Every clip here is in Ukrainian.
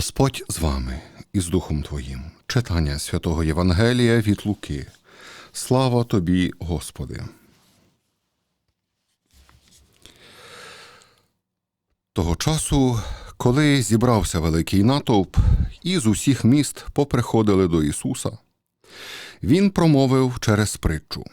Господь з вами і з Духом Твоїм. Читання святого Євангелія від Луки. Слава тобі, Господи. Того часу, коли зібрався великий натовп, і з усіх міст поприходили до Ісуса, Він промовив через притчу.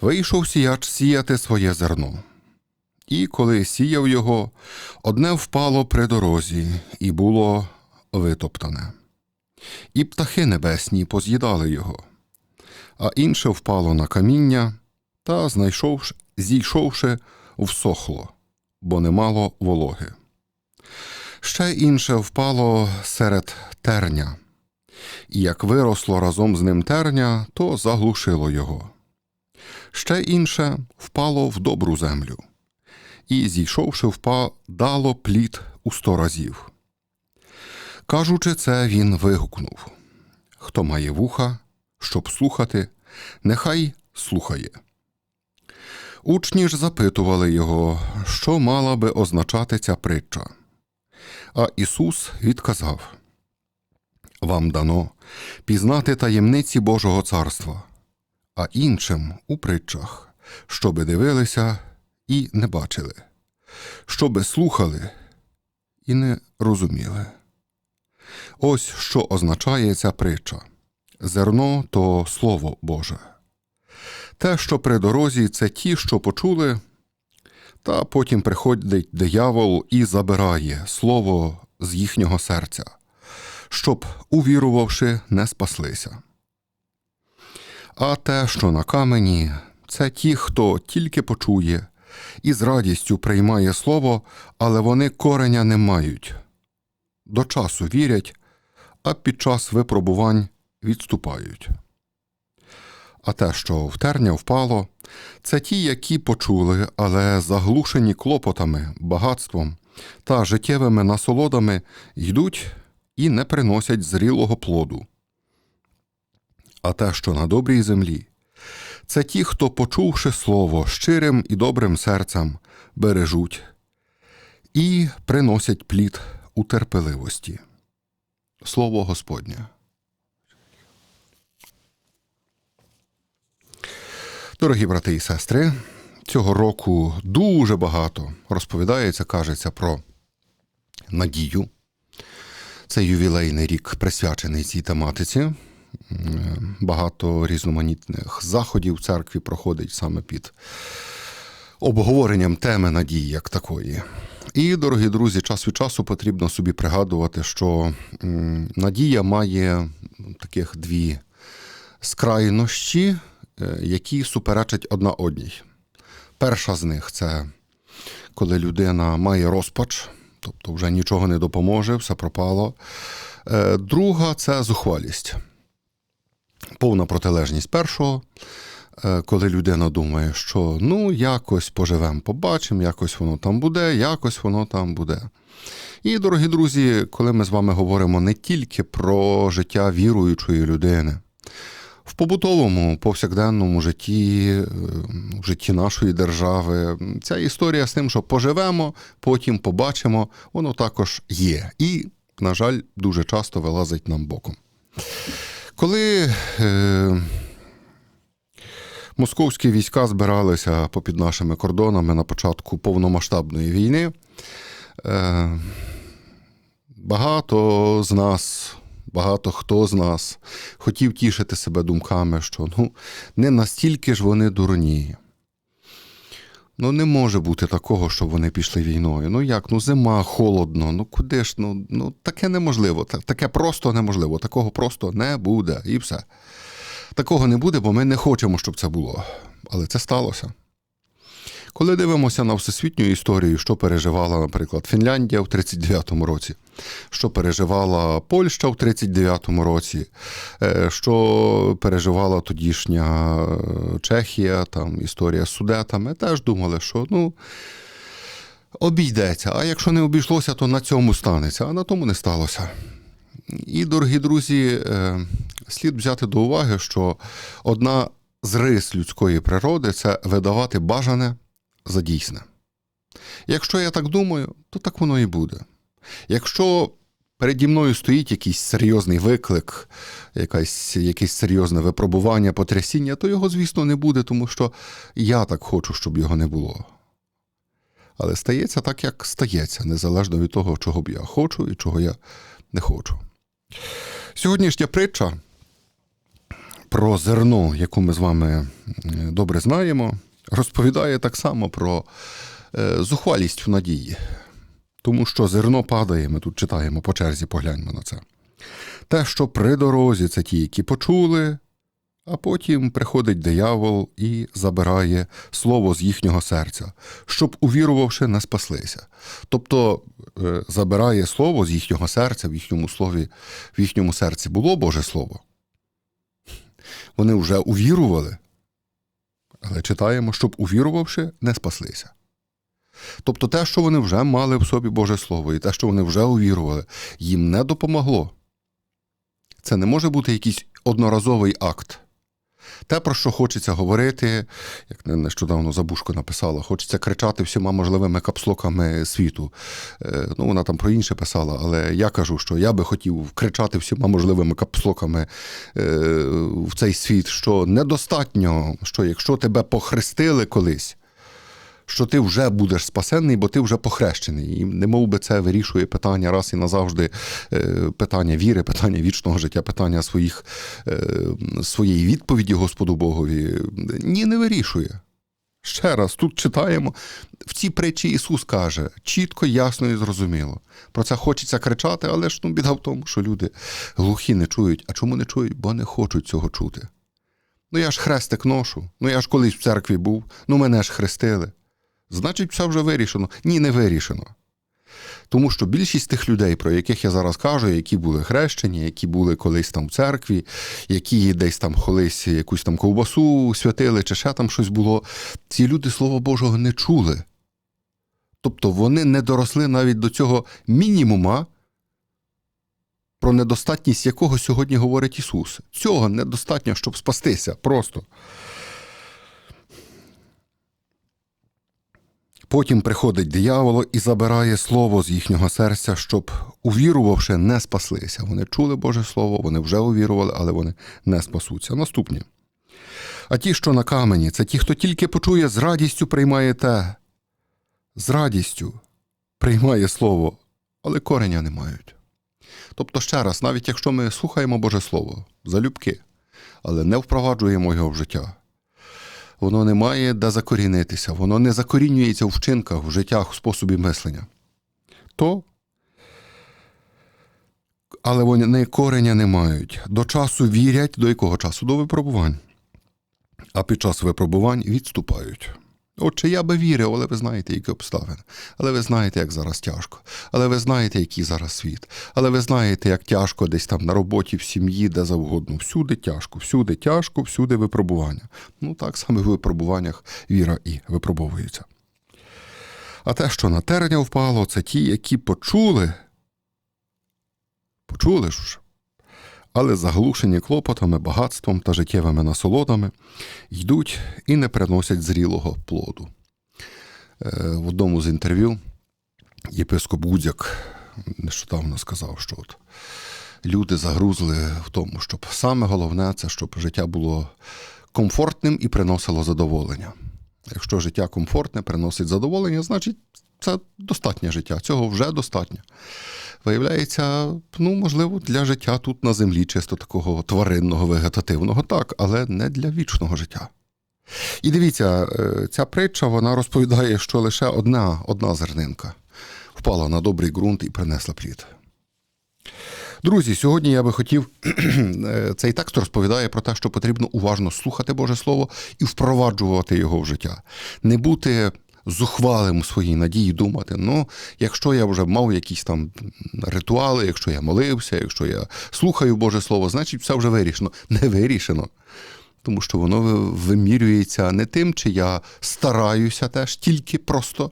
Вийшов сіяч сіяти своє зерно. І коли сіяв його, одне впало при дорозі і було витоптане. І птахи небесні поз'їдали його, а інше впало на каміння та, знайшовши, зійшовши, всохло, бо не мало вологи. Ще інше впало серед терня, і як виросло разом з ним терня, то заглушило його. Ще інше впало в добру землю і, зійшовши впа, дало плід у сто разів. Кажучи це, він вигукнув Хто має вуха, щоб слухати, нехай слухає. Учні ж запитували його, що мала би означати ця притча. А Ісус відказав Вам дано пізнати таємниці Божого царства, а іншим у притчах, щоби дивилися і не бачили, щоби слухали і не розуміли. Ось що означає ця притча зерно то Слово Боже. Те, що при дорозі, це ті, що почули, та потім приходить диявол і забирає слово з їхнього серця, щоб, увірувавши, не спаслися. А те, що на камені, це ті, хто тільки почує і з радістю приймає слово, але вони кореня не мають. До часу вірять, а під час випробувань відступають. А те, що в терня впало, це ті, які почули, але заглушені клопотами, багатством та життєвими насолодами йдуть і не приносять зрілого плоду. А те, що на добрій землі, це ті, хто, почувши слово щирим і добрим серцем, бережуть і приносять плід у терпеливості. Слово Господнє. Дорогі брати і сестри, цього року дуже багато розповідається, кажеться про надію. Це ювілейний рік присвячений цій тематиці. Багато різноманітних заходів в церкві проходить саме під обговоренням теми надії як такої. І, дорогі друзі, час від часу потрібно собі пригадувати, що надія має таких дві скрайнощі, які суперечать одна одній. Перша з них це коли людина має розпач, тобто вже нічого не допоможе, все пропало. Друга це зухвалість. Повна протилежність першого, коли людина думає, що ну, якось поживемо, побачимо, якось воно там буде, якось воно там буде. І, дорогі друзі, коли ми з вами говоримо не тільки про життя віруючої людини, в побутовому, повсякденному житті, в житті нашої держави, ця історія з тим, що поживемо, потім побачимо, воно також є. І, на жаль, дуже часто вилазить нам боком. Коли е, московські війська збиралися попід нашими кордонами на початку повномасштабної війни, е, багато з нас, багато хто з нас хотів тішити себе думками, що ну, не настільки ж вони дурні. Ну, не може бути такого, щоб вони пішли війною. Ну як? Ну зима, холодно, ну куди ж? Ну ну таке неможливо. Таке просто неможливо. Такого просто не буде. І все. Такого не буде, бо ми не хочемо, щоб це було. Але це сталося. Коли дивимося на всесвітню історію, що переживала, наприклад, Фінляндія в 39-му році, що переживала Польща в 39-му році, що переживала тодішня Чехія, там історія з судетами, теж думали, що ну. Обійдеться, а якщо не обійшлося, то на цьому станеться, а на тому не сталося. І, дорогі друзі, слід взяти до уваги, що одна з рис людської природи це видавати бажане за дійсне. Якщо я так думаю, то так воно і буде. Якщо переді мною стоїть якийсь серйозний виклик, якась, якесь серйозне випробування, потрясіння, то його, звісно, не буде, тому що я так хочу, щоб його не було. Але стається так, як стається, незалежно від того, чого б я хочу і чого я не хочу. Сьогоднішня притча про зерно, яку ми з вами е, добре знаємо, розповідає так само про е, зухвалість в надії. Тому що зерно падає, ми тут читаємо по черзі, погляньмо на це. Те, що при дорозі, це ті, які почули, а потім приходить диявол і забирає слово з їхнього серця, щоб, увірувавши, не спаслися. Тобто е, забирає слово з їхнього серця, в їхньому слові, в їхньому серці було Боже Слово. Вони вже увірували, але читаємо, щоб, увірувавши, не спаслися. Тобто те, що вони вже мали в собі Боже Слово, і те, що вони вже увірували, їм не допомогло. Це не може бути якийсь одноразовий акт. Те, про що хочеться говорити, як нещодавно Забушко написала, хочеться кричати всіма можливими капслоками світу. Е, Ну, вона там про інше писала, але я кажу, що я би хотів кричати всіма можливими капслоками е, в цей світ, що недостатньо, що якщо тебе похрестили колись, що ти вже будеш спасенний, бо ти вже похрещений. І не би це вирішує питання раз і назавжди, е, питання віри, питання вічного життя, питання своїх, е, своєї відповіді Господу Богові. Ні, не вирішує. Ще раз, тут читаємо, в цій притчі Ісус каже чітко, ясно і зрозуміло. Про це хочеться кричати, але ж ну, біда в тому, що люди глухі не чують. А чому не чують? Бо не хочуть цього чути. Ну я ж хрестик ношу, ну я ж колись в церкві був, ну мене ж хрестили. Значить, все вже вирішено. Ні, не вирішено. Тому що більшість тих людей, про яких я зараз кажу, які були хрещені, які були колись там в церкві, які десь там колись якусь там ковбасу святили, чи ще там щось було, ці люди Слова Божого не чули. Тобто вони не доросли навіть до цього мінімума, про недостатність якого сьогодні говорить Ісус. Цього недостатньо, щоб спастися. Просто. Потім приходить диявол і забирає слово з їхнього серця, щоб, увірувавши, не спаслися. Вони чули Боже Слово, вони вже увірували, але вони не спасуться. Наступні. А ті, що на камені, це ті, хто тільки почує, з радістю приймає те, з радістю приймає слово, але кореня не мають. Тобто, ще раз, навіть якщо ми слухаємо Боже Слово залюбки, але не впроваджуємо його в життя, воно не має де закорінитися, воно не закорінюється у вчинках, в життях, в способі мислення. То, але вони кореня не мають. До часу вірять, до якого часу? До випробувань. А під час випробувань відступають. Отже, я би вірив, але ви знаєте, які обставини. Але ви знаєте, як зараз тяжко. Але ви знаєте, який зараз світ. Але ви знаєте, як тяжко десь там на роботі, в сім'ї, де завгодно. Всюди тяжко, всюди тяжко, всюди випробування. Ну так саме в випробуваннях віра і випробовується. А те, що на терня впало, це ті, які почули. Почули ж, але заглушені клопотами, багатством та життєвими насолодами йдуть і не приносять зрілого плоду. Е, В одному з інтерв'ю єпископ Гудзяк нещодавно сказав, що от люди загрузли в тому, щоб саме головне це щоб життя було комфортним і приносило задоволення. Якщо життя комфортне, приносить задоволення, значить це достатнє життя. Цього вже достатньо. Виявляється, ну, можливо, для життя тут на землі, чисто такого тваринного, вегетативного, так, але не для вічного життя. І дивіться, е, ця притча вона розповідає, що лише одна, одна зернинка впала на добрий ґрунт і принесла плід. Друзі, сьогодні я би хотів, е, цей текст розповідає про те, що потрібно уважно слухати Боже Слово і впроваджувати його в життя. Не бути зухвалим своїй надії, думати, ну, якщо я вже мав якісь там ритуали, якщо я молився, якщо я слухаю Боже Слово, значить все вже вирішено. Не вирішено. Тому що воно вимірюється не тим, чи я стараюся теж тільки просто,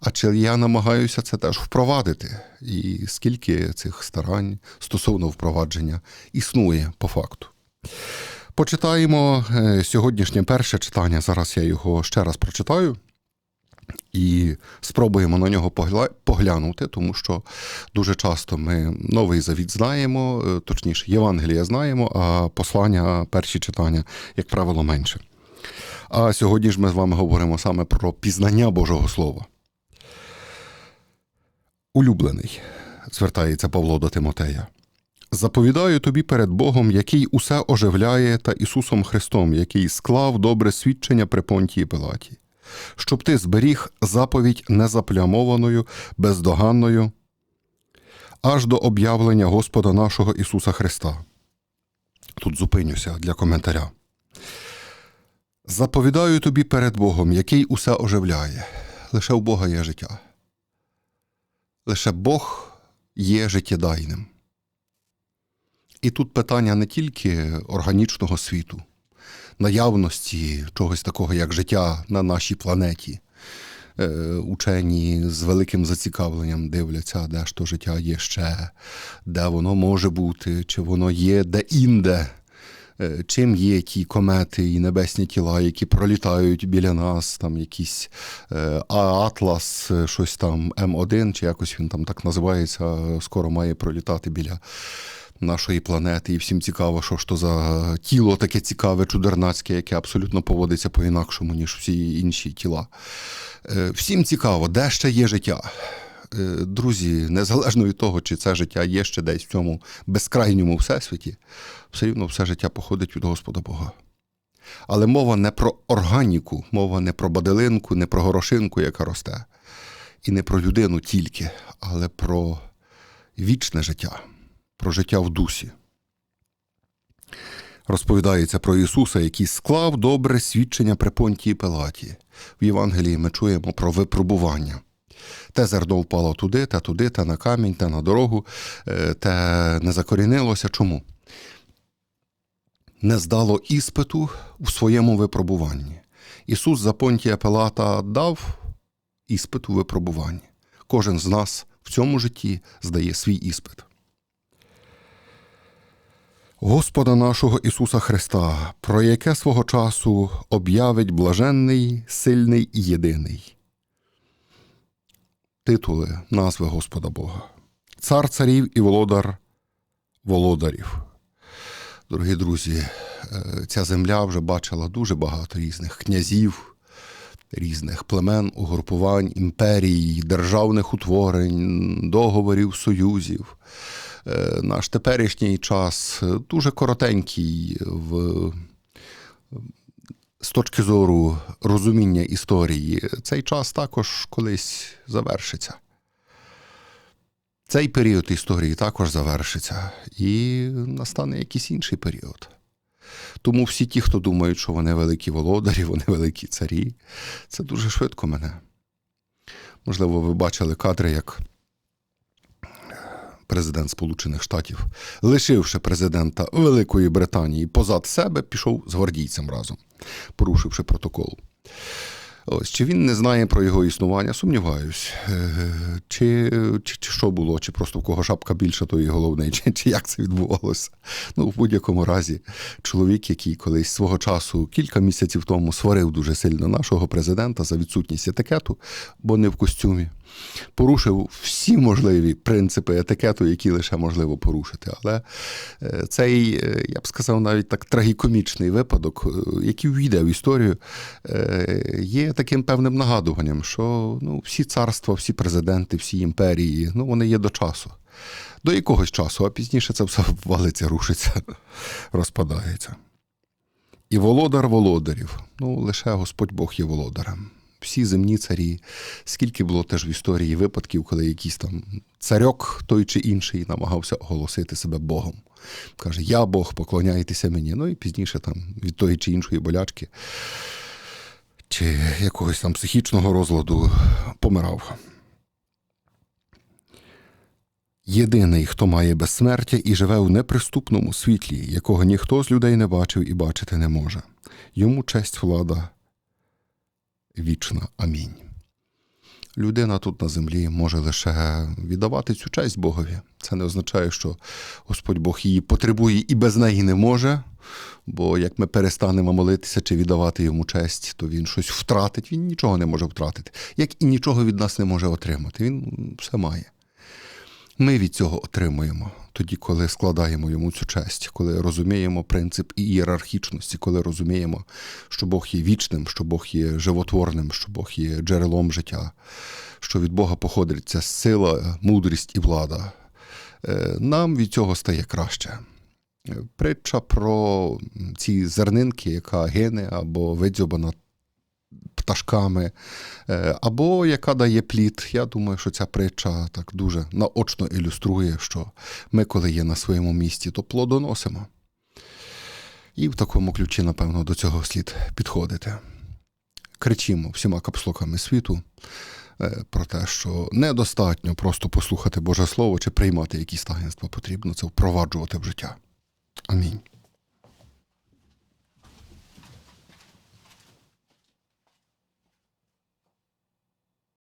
а чи я намагаюся це теж впровадити. І скільки цих старань стосовно впровадження існує по факту. Почитаємо е, сьогоднішнє перше читання. Зараз я його ще раз прочитаю. І спробуємо на нього поглянути, тому що дуже часто ми новий завіт знаємо, е, точніше, Євангелія знаємо, а послання, перші читання, як правило, менше. А сьогодні ж ми з вами говоримо саме про пізнання Божого Слова. Улюблений, звертається Павло до Тимотея. Заповідаю тобі перед Богом, який усе оживляє, та Ісусом Христом, який склав добре свідчення при Понтії Пилаті, щоб ти зберіг заповідь незаплямованою, бездоганною, аж до об'явлення Господа нашого Ісуса Христа. Тут зупинюся для коментаря. Заповідаю тобі перед Богом, який усе оживляє. Лише у Бога є життя. Лише Бог є життєдайним. І тут питання не тільки органічного світу, наявності чогось такого, як життя на нашій планеті. Е, Учені з великим зацікавленням дивляться, де ж то життя є ще, де воно може бути, чи воно є де-інде. Е, Чим є ті комети і небесні тіла, які пролітають біля нас, там якийсь е, Атлас, щось там М1, чи якось він там так називається, скоро має пролітати біля нашої планети. І всім цікаво, що ж то за тіло таке цікаве, чудернацьке, яке абсолютно поводиться по-інакшому, ніж всі інші тіла. Е, Всім цікаво, де ще є життя. Е, Друзі, незалежно від того, чи це життя є ще десь в цьому безкрайньому всесвіті, все рівно все життя походить від Господа Бога. Але мова не про органіку, мова не про баделинку, не про горошинку, яка росте, і не про людину тільки, але про вічне життя, про життя в дусі. Розповідається про Ісуса, який склав добре свідчення при Понтії Пилаті. В Євангелії ми чуємо про випробування. Те зерно впало туди, те туди, те на камінь, те на дорогу, е, те не закорінилося. Чому? Не здало іспиту у своєму випробуванні. Ісус за Понтія Пилата дав іспит у випробуванні. Кожен з нас в цьому житті здає свій іспит. Господа нашого Ісуса Христа, про яке свого часу об'явить блаженний, сильний і єдиний. Титули назви Господа Бога. Цар царів і володар володарів. Дорогі друзі, е, ця земля вже бачила дуже багато різних князів, різних племен, угрупувань, імперій, державних утворень, договорів, союзів. Е, Наш теперішній час е, дуже коротенький в з точки зору розуміння історії, цей час також колись завершиться. Цей період історії також завершиться, і настане якийсь інший період. Тому всі ті, хто думають, що вони великі володарі, вони великі царі, це дуже швидко мене. Можливо, ви бачили кадри, як президент Сполучених Штатів, лишивши президента Великої Британії позад себе, пішов з гвардійцем разом, порушивши протокол. Ось чи він не знає про його існування, сумніваюсь. Е, Чи, чи, чи що було, чи просто в кого шапка більша, то і головне, чи, чи як це відбувалося. Ну, в будь-якому разі, чоловік, який колись свого часу, кілька місяців тому, сварив дуже сильно нашого президента за відсутність етикету, бо не в костюмі, порушив всі можливі принципи етикету, які лише можливо порушити. Але е, цей, е, я б сказав, навіть так трагікомічний випадок, е, який війде в історію, є таким певним нагадуванням, що ну, всі царства, всі президенти, всі імперії, ну, вони є до часу. До якогось часу, а пізніше це все валиться, рушиться, розпадається. І володар володарів. Ну, лише Господь Бог є володарем. Всі земні царі, скільки було теж в історії випадків, коли якийсь там царьок той чи інший намагався оголосити себе Богом. Каже, я Бог, поклоняйтеся мені. Ну і пізніше там від тої чи іншої болячки, чи якогось там психічного розладу помирав. Єдиний, хто має безсмертя і живе у неприступному світлі, якого ніхто з людей не бачив і бачити не може. Йому честь влада вічна. Амінь. Людина тут на землі може лише віддавати цю честь Богові. Це не означає, що Господь Бог її потребує і без неї не може. Бо як ми перестанемо молитися чи віддавати йому честь, то він щось втратить, він нічого не може втратити, як і нічого від нас не може отримати. Він все має. Ми від цього отримуємо тоді, коли складаємо йому цю честь, коли розуміємо принцип ієрархічності, коли розуміємо, що Бог є вічним, що Бог є животворним, що Бог є джерелом життя, що від Бога походить ця сила, мудрість і влада. Е, Нам від цього стає краще. Е, Притча про ці зернинки, яка гине або видзьобана пташками, е, або яка дає плід. Я думаю, що ця притча так дуже наочно ілюструє, що ми, коли є на своєму місці, то плодоносимо. І в такому ключі, напевно, до цього слід підходити. Кричимо всіма капслоками світу е, про те, що недостатньо просто послухати Боже Слово чи приймати якісь таїнства. Потрібно це впроваджувати в життя. Амінь.